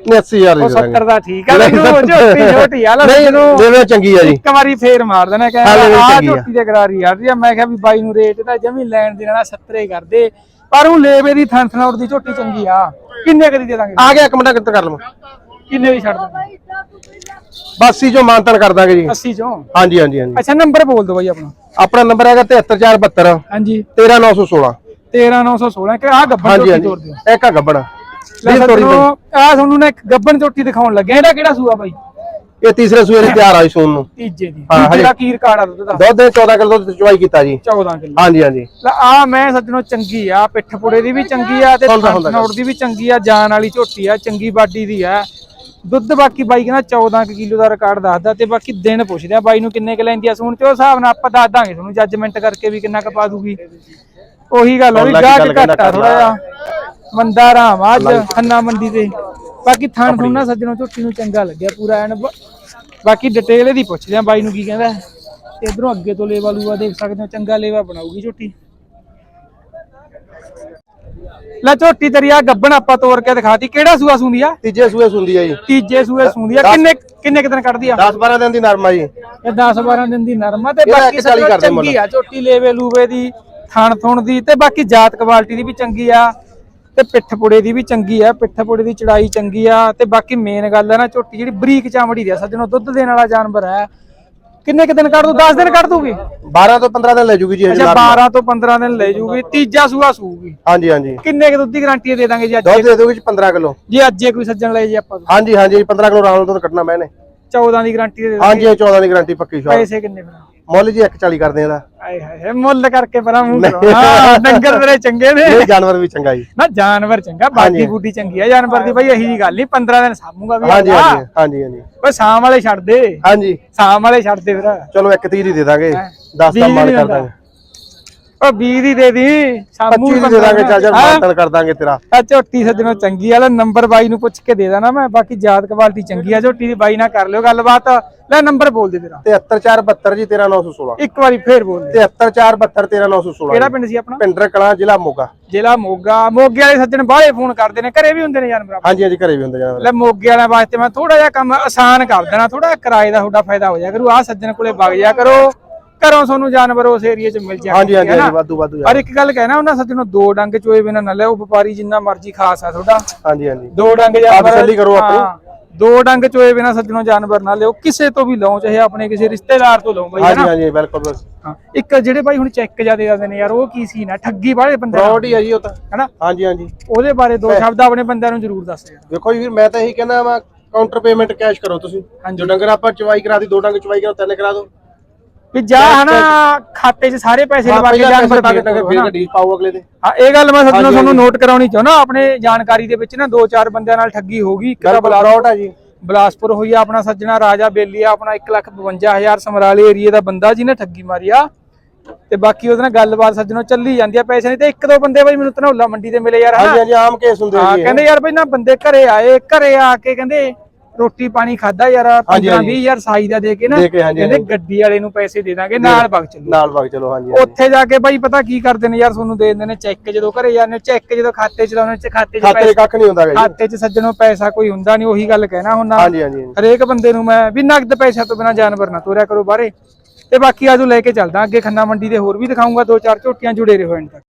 Speaker 2: ਨਹੀਂ 80000 ਦੀ
Speaker 1: ਉਹ
Speaker 2: ਦੇ ਦਾਂਗੇ
Speaker 1: 70 ਦਾ ਠੀਕ ਆ ਮੈਨੂੰ ਝੋਟੀ ਝੋਟੀ ਆ ਲੈ
Speaker 2: ਨਹੀਂ
Speaker 1: ਮੈਨੂੰ
Speaker 2: ਦੇਵੇ ਚੰਗੀ ਆ ਜੀ।
Speaker 1: ਇੱਕ ਵਾਰੀ ਫੇਰ ਮਾਰ ਦੇਣਾ
Speaker 2: ਹਾਲੇ ਵੀ
Speaker 1: ਕਹਿੰਦਾ ਆ
Speaker 2: ਚੰਗੀ ਆ।
Speaker 1: ਝੋਟੀ ਦੇ ਕਰਾਰੀ ਯਾਰ ਜੀ ਮੈਂ ਕਿਹਾ ਵੀ ਬਾਈ ਨੂੰ ਰੇਟ ਤਾਂ ਜਮੀ ਲੈਣ ਦੀ ਨਾਲ 70 ਹੀ ਕਰਦੇ ਪਰ ਉਹ ਲੇਵੇ ਦੀ ਥਣਥਣੌਰ ਦੀ ਝੋਟੀ ਚੰਗੀ ਆ। ਕਿੰਨੇ ਕਦੀ ਦੇ ਦਾਂਗੇ?
Speaker 2: ਆ ਗਿਆ ਇੱਕ ਮਿੰਟ ਕਿੱਥੇ ਕਰ ਲਵਾਂ।
Speaker 1: ਕਿੰਨੇ ਦੀ ਛੱਡ ਦਾਂਗੇ
Speaker 2: ਬਾਸੀ ਜੋ ਮਾਨਤਨ ਕਰ ਦਾਂਗੇ ਜੀ।
Speaker 1: 80 ਚੋਂ?
Speaker 2: ਹਾਂਜੀ ਹਾਂਜੀ ਹਾਂਜੀ।
Speaker 1: ਅੱਛਾ ਨੰਬਰ ਬੋਲ ਦਿਓ ਬਾਈ ਆਪਣਾ।
Speaker 2: ਆਪਣਾ ਨੰਬਰ ਹੈਗਾ 73472
Speaker 1: ਹਾਂਜੀ।
Speaker 2: 13916
Speaker 1: 13916 ਕਿ ਆ ਗੱਬਨ
Speaker 2: ਹਾਂਜੀ
Speaker 1: ਝੋਟੀ ਤੋੜ ਦਿਓ।
Speaker 2: ਹਾਂਜੀ ਇੱਕ ਆ ਗੱਬੜ
Speaker 1: ਲੈ ਸੱਜਣੋ ਆ ਤੁਹਾਨੂੰ ਨਾ ਇੱਕ ਗੱਬਨ ਝੋਟੀ ਦਿਖਾਉਣ ਲੱਗਿਆ। ਇਹਦਾ ਕਿਹੜਾ ਸੂਆ ਬਾਈ?
Speaker 2: ਇਹ ਤੀਸਰੇ ਸੂਏ ਦੀ ਤਿਆਰ ਆਈ ਸੂਨ ਨੂੰ।
Speaker 1: ਤੀਜੇ ਦੀ।
Speaker 2: ਹਾਂ,
Speaker 1: ਤੀਜੇ ਦਾ
Speaker 2: ਹਜੇ-
Speaker 1: ਕੀ ਰਿਕਾਰਡ ਆ ਦੁੱਧ ਦਾ।
Speaker 2: ਦੁੱਧ ਦੇ 14 ਕਿਲੋ ਦੁੱਧ ਚੁਆਈ ਕੀਤਾ ਜੀ।
Speaker 1: 14 ਕਿਲੋ।
Speaker 2: ਹਾਂਜੀ ਹਾਂਜੀ।
Speaker 1: ਲੈ ਆ ਮੈਂ ਸੱਜਣੋ ਚੰਗੀ ਆ ਪਿੱਠ ਪੁੜੇ ਦੀ ਵੀ ਚੰਗੀ ਆ ਤੇ
Speaker 2: ਹੁੰਦਾ, ਹੁੰਦਾ।
Speaker 1: ਨੌੜ ਦੀ ਵੀ ਚੰਗੀ ਆ ਜਾਨ ਵਾਲੀ ਝੋਟੀ ਆ ਚੰਗੀ ਬਾਡੀ ਦੀ ਆ। ਦੁੱਧ ਬਾਕੀ ਬਾਈ ਕਹਿੰਦਾ 14 ਕੁ ਕਿਲੋ ਦਾ ਰਿਕਾਰਡ ਦੱਸਦਾ ਤੇ ਬਾਕੀ ਦਿਨ ਪੁੱਛਦੇ ਆ ਬਾਈ ਨੂੰ ਕਿੰਨੇ ਕੁ ਲੈਂਦੀ ਆ ਸੂਣ ਤੇ ਉਸ ਹਿਸਾਬ ਨਾਲ ਆਪਾਂ ਦੱਸ ਦਾਂਗੇ ਤੁਹਾਨੂੰ ਜੱਜਮੈਂਟ ਕਰਕੇ ਵੀ ਕਿੰਨਾ ਕੁ ਪਾ ਦੂਗੀ। ਉਹੀ ਗੱਲ ਆ ਵੀ
Speaker 2: ਕਹਿੰਦਾ
Speaker 1: ਘੱਟ ਥੋੜਾ। ਜਿਹਾ। ਮੰਦਾ ਰਾਮ ਅੱਜ ਖੰਨਾ ਮੰਡੀ ਤੇ। ਬਾਕੀ ਥਾਣ ਥੁਣ ਨਾ ਸੱਜਣੋ ਝੋਟੀ ਨੂੰ ਚੰਗਾ ਲੱਗਿਆ ਪੂਰਾ ਐਨ। ਬਾਕੀ ਡਿਟੇਲ ਇਹਦੀ ਪੁੱਛਦੇ ਆ ਬਾਈ ਨੂੰ ਕੀ ਕਹਿੰਦਾ। ਇਧਰੋਂ ਅੱਗੇ ਤੋਂ ਲੇਵਾ ਲੂਆ ਦੇਖ ਸਕਦੇ ਹੋ ਚੰਗਾ ਲੇਵਾ ਬਣਾਉਗੀ ਝੋਟੀ। ਲੈ ਝੋਟੀ ਤੇਰੀ ਆ ਗੱਬਣ ਆਪਾਂ ਤੋੜ ਕੇ ਦਿਖਾਤੀ ਕਿਹੜਾ ਸੂਆ ਸੁੰਦੀ ਆ?
Speaker 2: ਤੀਜੇ ਸੂਏ ਸੁੰਦੀ ਆ ਜੀ।
Speaker 1: ਤੀਜੇ ਸੂਏ ਸੁੰਦੀ ਆ। ਕਿੰਨੇ ਕਿੰਨੇ ਕੁ ਦਿਨ ਕੱਢਦੀ ਆ?
Speaker 2: 10 12 ਦਿਨ ਦੀ ਨਰਮਾ ਜੀ।
Speaker 1: ਇਹ 10 12 ਦਿਨ ਦੀ ਨਰਮਾ ਤੇ ਬਾਕੀ ਚੰਗੀ ਆ ਝੋਟੀ ਲੇਵੇ ਲੂਵੇ ਦੀ ਥਣ ਥੁਣ ਦੀ ਤੇ ਬਾਕੀ ਜਾਤ ਕੁਆਲਿਟੀ ਦੀ ਵੀ ਚੰਗੀ ਆ। ਤੇ ਪਿੱਠ ਪੁੜੇ ਦੀ ਵੀ ਚੰਗੀ ਆ ਪਿੱਠ ਪੁੜੇ ਦੀ ਚੜਾਈ ਚੰਗੀ ਆ ਤੇ ਬਾਕੀ ਮੇਨ ਗੱਲ ਹੈ ਨਾ ਝੋਟੀ ਜਿਹੜੀ ਬਰੀਕ ਚਾਮੜੀ ਦੀ ਆ ਸੱਜਣੋ ਦੁੱਧ ਦੇਣ ਵਾਲਾ ਜਾਨਵਰ ਹੈ। ਕਿੰਨੇ ਕੁ ਦਿਨ ਕੱਢ ਦੂ 10 ਦਿਨ ਕੱਢ ਦੂਗੀ
Speaker 2: 12 ਤੋਂ 15 ਦਿਨ ਲੈ ਜੂਗੀ ਜੀ
Speaker 1: ਅੱਛਾ
Speaker 2: ਨਰਮਾ।
Speaker 1: 12 ਤੋਂ 15 ਦਿਨ ਲੈ ਜੂਗੀ ਤੀਜਾ ਸੂਆ ਸੂਗੀ
Speaker 2: ਹਾਂਜੀ ਹਾਂਜੀ।
Speaker 1: ਕਿੰਨੇ ਕੁ ਦੁੱਧ ਦੀ ਗਾਰੰਟੀ ਦੇ ਦਾਂਗੇ ਜੀ ਅੱਜ?
Speaker 2: ਦੁੱਧ ਦੇ ਦੋਗੇ ਜੀ 15 ਕਿਲੋ।
Speaker 1: ਜੇ ਅੱਜ ਕੋਈ ਸੱਜਣ ਲੈ ਜੇ ਆਪਾਂ।
Speaker 2: ਹਾਂਜੀ ਹਾਂਜੀ 15 ਕਿਲੋ ਰਾਉਣ ਦੁੱਧ ਕੱਢਣਾ ਮੈਨੇ
Speaker 1: 14 ਦੀ ਗਾਰੰਟੀ ਦੇ ਦਾਂਗੇ।
Speaker 2: ਹਾਂਜੀ ਇਹ 14 ਦੀ ਗਾਰੰਟੀ ਪੱਕੀ ਸ਼ਾਪ
Speaker 1: ਪੈਸੇ ਕਿੰਨੇ ਫਿਰ
Speaker 2: ਮੁੱਲ ਜੀ 140 ਕਰਦੇ ਇਹਦਾ
Speaker 1: ਆਏ ਹਾਏ ਮੁੱਲ ਕਰਕੇ ਪਰਾਂ ਮੂੰਹ ਕਰੋ। ਹਾਂ ਡੰਗਰ ਤੇਰੇ ਚੰਗੇ ਨੇ।
Speaker 2: ਇਹ ਜਾਨਵਰ ਵੀ ਚੰਗਾ ਜੀ।
Speaker 1: ਨਾ ਜਾਨਵਰ ਚੰਗਾ ਬਾਕੀ ਬੂਟੀ ਚੰਗੀ ਆ ਜਾਨਵਰ ਦੀ ਬਾਈ ਇਹੀ ਜੀ ਗੱਲ ਨਹੀਂ 15 ਦਿਨ ਸਾਂਭੂਗਾ ਵੀ
Speaker 2: ਹਾਂਜੀ। ਹਾਂਜੀ ਹਾਂਜੀ ਹਾਂਜੀ।
Speaker 1: ਓਏ ਸਾਮ ਵਾਲੇ ਛੱਡ ਦੇ।
Speaker 2: ਹਾਂਜੀ।
Speaker 1: ਸਾਮ ਵਾਲੇ ਛੱਡ ਦੇ ਫਿਰ।
Speaker 2: ਚਲੋ ਇੱਕ ਤੀਰ ਦੇ ਦਾਂਗੇ। 10 ਦਾ
Speaker 1: ਵੀਹ
Speaker 2: ਮਾਲ ਕਰ। ਦਾਂਗੇ।
Speaker 1: ਓ 20 ਦੀ ਦੇ ਦੀ ਸਾਮੂ
Speaker 2: 25 ਦੀ ਦੇ ਦਾਂਗੇ ਚੱਲ ਚੱਲ ਮਾਤਨ ਕਰ ਦਾਂਗੇ ਤੇਰਾ।
Speaker 1: ਆ ਝੋਟੀ ਸੱਜਣੋ ਚੰਗੀ ਆ ਲੈ ਨੰਬਰ ਬਾਈ ਨੂੰ ਪੁੱਛ ਕੇ ਦੇ ਦੇਣਾ ਮੈਂ ਬਾਕੀ ਜਾਤ ਕੁਆਲਿਟੀ ਚੰਗੀ ਆ ਝੋਟੀ ਦੀ ਬਾਈ ਨਾਲ ਕਰ ਲਿਓ ਗੱਲਬਾਤ। ਲੈ ਨੰਬਰ ਬੋਲ ਦੇ ਤੇਰਾ।
Speaker 2: 73472 ਜੀ 13916
Speaker 1: ਇੱਕ ਵਾਰੀ ਫੇਰ ਬੋਲ ਦੇ।
Speaker 2: 73472 13916
Speaker 1: ਕਿਹੜਾ ਪਿੰਡ ਸੀ ਆਪਣਾ?
Speaker 2: ਪਿੰਡਰ ਕਲਾਂ ਜ਼ਿਲ੍ਹਾ ਮੋਗਾ।
Speaker 1: ਜ਼ਿਲ੍ਹਾ ਮੋਗਾ। ਮੋਗੇ ਵਾਲੇ ਸੱਜਣ ਬਾਹਲੇ ਫੋਨ ਕਰਦੇ ਨੇ ਘਰੇ ਵੀ ਹੁੰਦੇ ਨੇ ਜਾਨਵਰ ਆਪਣੇ।
Speaker 2: ਹਾਂਜੀ ਹਾਂਜੀ ਘਰੇ ਵੀ ਹੁੰਦੇ ਜਾਨਵਰ।
Speaker 1: ਲੈ ਮੋਗੇ ਵਾਲਿਆਂ ਵਾਸਤੇ ਮੈਂ ਥੋੜਾ ਜਿਹਾ ਕੰਮ ਆਸਾਨ ਕਰ ਦੇਣਾ ਥੋੜਾ ਕਿਰਾਏ ਦਾ ਤੁਹਾਡਾ ਫਾਇਦਾ ਹੋ ਜਾਇਆ ਕਰੂ। ਆ ਸੱਜਣ ਕੋਲੇ ਵਗ ਜਾ ਕਰੋ। ਘਰੋਂ ਤੁਹਾਨੂੰ ਜਾਨਵਰ ਉਸ ਏਰੀਏ 'ਚ ਮਿਲ ਜਾਣਗੇ
Speaker 2: ਹਾਂਜੀ ਹਾਂਜੀ? ਹਾਂਜੀ, ਵਾਧੂ ਵਾਧੂ
Speaker 1: ਪਰ ਇੱਕ ਗੱਲ ਕਹਿਣਾ ਉਹਨਾਂ ਸੱਜਣੋਂ ਦੋ ਡੰਗ ਚੋਏ ਬਿਨਾਂ ਨਾ ਲਿਓ ਵਪਾਰੀ ਜਿੰਨਾ ਮਰਜ਼ੀ ਖਾਸ ਆ ਤੁਹਾਡਾ।
Speaker 2: ਹਾਂਜੀ ਹਾਂਜੀ।
Speaker 1: ਦੋ ਡੰਗ ਜਾਨਵਰ
Speaker 2: ਤਸੱਲੀ ਕਰੋ ਆਪਣੀ।
Speaker 1: ਹਾਂ, ਦੋ ਡੰਗ ਚੋਏ ਬਿਨਾਂ ਸੱਜਣੋਂ ਜਾਨਵਰ ਨਾ ਲਿਓ ਕਿਸੇ ਤੋਂ ਵੀ ਲਓ ਚਾਹੇ ਆਪਣੇ ਕਿਸੇ ਰਿਸ਼ਤੇਦਾਰ ਤੋਂ ਲਓ ਬਾਈ
Speaker 2: ਹਾਂਜੀ ਹਾਂਜੀ ਬਿਲਕੁਲ ਬਸ
Speaker 1: ਹਾਂ। ਇੱਕ ਜਿਹੜੇ ਬਾਈ ਹੁਣ ਚੈੱਕ ਜਿਆਦੇ ਜਾਂਦੇ ਨੇ ਯਾਰ ਉਹ ਕੀ ਸੀ ਨਾ ਠੱਗੀ ਵਾਲੇ ਬੰਦੇ ਨਾਲ,
Speaker 2: ਫਰਾਡ ਹੀ ਆ ਜੀ ਉਹ ਤਾਂ।
Speaker 1: ਹੈਨਾ
Speaker 2: ਹਾਂਜੀ ਹਾਂਜੀ।
Speaker 1: ਉਹਦੇ ਬਾਰੇ ਦੋ ਸ਼ਬਦ ਆਪਣੇ ਬੰਦਿਆਂ ਨੂੰ ਜ਼ਰੂਰ ਦੱਸ ਯਾਰ
Speaker 2: ਵੇਖੋ ਜੀ ਵੀਰ ਮੈਂ ਤਾਂ ਇਹੀ ਕਹਿੰਦਾ ਵਾ ਕਾਊਂਟਰ ਪੇਮੈਂਟ ਕੈਸ਼ ਕਰੋ ਤੁਸੀਂ। ਜੋ ਡੰਗਰ ਆਪਾਂ ਚਵਾਈ ਕਰਾ ਦੀ ਦੋ ਡੰਗ ਚਵਾਈ ਕਰਾ ਤਿੰਨ ਕਰਾ ਦੋ
Speaker 1: ਵੀ ਜਾ ਹਨਾ ਖਾਤੇ 'ਚ ਸਾਰੇ ਪੈਸੇ ਲਵਾ ਕੇ ਜਾਨਵਰ
Speaker 2: ਪਾ ਕੇ
Speaker 1: ਦੇ
Speaker 2: ਫੇਰ ਗੱਡੀ ਪਾਓ ਅਗਲੇ ਦੇ।
Speaker 1: ਹਾਂ ਇਹ ਗੱਲ ਮੈਂ ਸੱਜਣੋਂ ਤੁਹਾਨੂੰ ਨੋਟ ਕਰਾਉਣੀ ਚਾਹੁੰਦਾ ਆਪਣੇ ਜਾਣਕਾਰੀ ਦੇ ਵਿੱਚ ਨਾ ਦੋ ਚਾਰ ਬੰਦਿਆਂ ਨਾਲ ਠੱਗੀ ਹੋ ਗਈ ਇੱਕ ਤਾਂ ਬੁਲਾ
Speaker 2: ਫਰਾਡ ਆ ਜੀ।
Speaker 1: ਬਲਾਸਪੁਰ ਹੋਈ ਆ ਆਪਣਾ ਸੱਜਣਾ ਰਾਜਾ ਬੇਲੀ ਆ ਆਪਣਾ 152000 ਸਮਰਾਲੇ ਏਰੀਏ ਦਾ ਬੰਦਾ ਜਿਹਨੇ ਠੱਗੀ ਮਾਰੀ ਆ। ਤੇ ਬਾਕੀ ਉਹਦੇ ਨਾਲ ਗੱਲਬਾਤ ਸੱਜਣੋ ਚੱਲੀ ਜਾਂਦੀ ਆ ਪੈਸੇ ਨਹੀਂ ਤੇ ਇੱਕ ਦੋ ਬੰਦੇ ਬਾਈ ਮੈਨੂੰ ਧਨੌਲਾ ਮੰਡੀ ਤੇ ਮਿਲੇ ਯਾਰ
Speaker 2: ਹਾਂਜੀ
Speaker 1: ਹਨਾ।
Speaker 2: ਹਾਂਜੀ ਆਮ ਕੇਸ ਹੁੰਦੇ
Speaker 1: ਹਾਂ
Speaker 2: ਜੀ ਇਹ।
Speaker 1: ਕਹਿੰਦੇ ਯਾਰ ਬਈ ਨਾ ਬੰਦੇ ਘਰੇ ਆਏ ਘਰੇ ਆ ਕੇ ਕਹਿੰਦੇ ਰੋਟੀ ਪਾਣੀ ਖਾਦਾ ਯਾਰ 15
Speaker 2: ਹਾਂਜੀ।
Speaker 1: 20000 ਸਾਈ ਦਾ ਦੇ ਕੇ ਨਾ ਕਹਿੰਦੇ। ਗੱਡੀ ਵਾਲੇ ਨੂੰ ਪੈਸੇ ਦੇ ਦਾਂਗੇ ਨਾਲ ਵਗ ਚੱਲੋ
Speaker 2: ਨਾਲ ਵਗ ਚਲੋ ਹਾਂਜੀ।
Speaker 1: ਉੱਥੇ ਜਾ ਕੇ ਬਾਈ ਪਤਾ ਕੀ ਕਰਦੇ ਨੇ ਯਾਰ ਤੁਹਾਨੂੰ ਦੇ ਦਿੰਦੇ ਨੇ ਚੈੱਕ ਜਦੋਂ ਘਰੇ ਜਾਂਦੇ ਚੈੱਕ ਜਦੋਂ ਖਾਤੇ ਚ ਲਾਉਣੇ ਚ ਖਾਤੇ ਚ
Speaker 2: ਖਾਤੇ ਕੱਖ ਨਹੀਂ ਹੁੰਦਾ
Speaker 1: ਖਾਤੇ ਚ ਸੱਜਣੋ ਪੈਸਾ ਕੋਈ ਹੁੰਦਾ ਨਹੀਂ ਉਹੀ ਗੱਲ ਕਹਿਣਾ ਹੁਣ
Speaker 2: ਹਾਂਜੀ ਹਾਂਜੀ।
Speaker 1: ਹਰੇਕ ਬੰਦੇ ਨੂੰ ਮੈਂ ਵੀ ਨਗਦ ਪੈਸਾ ਤੋਂ ਬਿਨਾ ਜਾਨਵਰ ਨਾ ਤੋਰਿਆ ਕਰੋ ਬਾਹਰੇ ਤੇ ਬਾਕੀ ਆਜੋ ਲੈ ਕੇ ਚੱਲਦਾ ਅੱਗੇ ਖੰਨਾ ਮੰਡੀ ਦੇ ਹੋਰ ਵੀ ਦਿਖਾਉਂਗਾ ਦੋ ਚਾਰ ਝੋਟੀਆਂ ਜੁੜੇ ਰਹੋ ਐਂਡ ਤੱਕ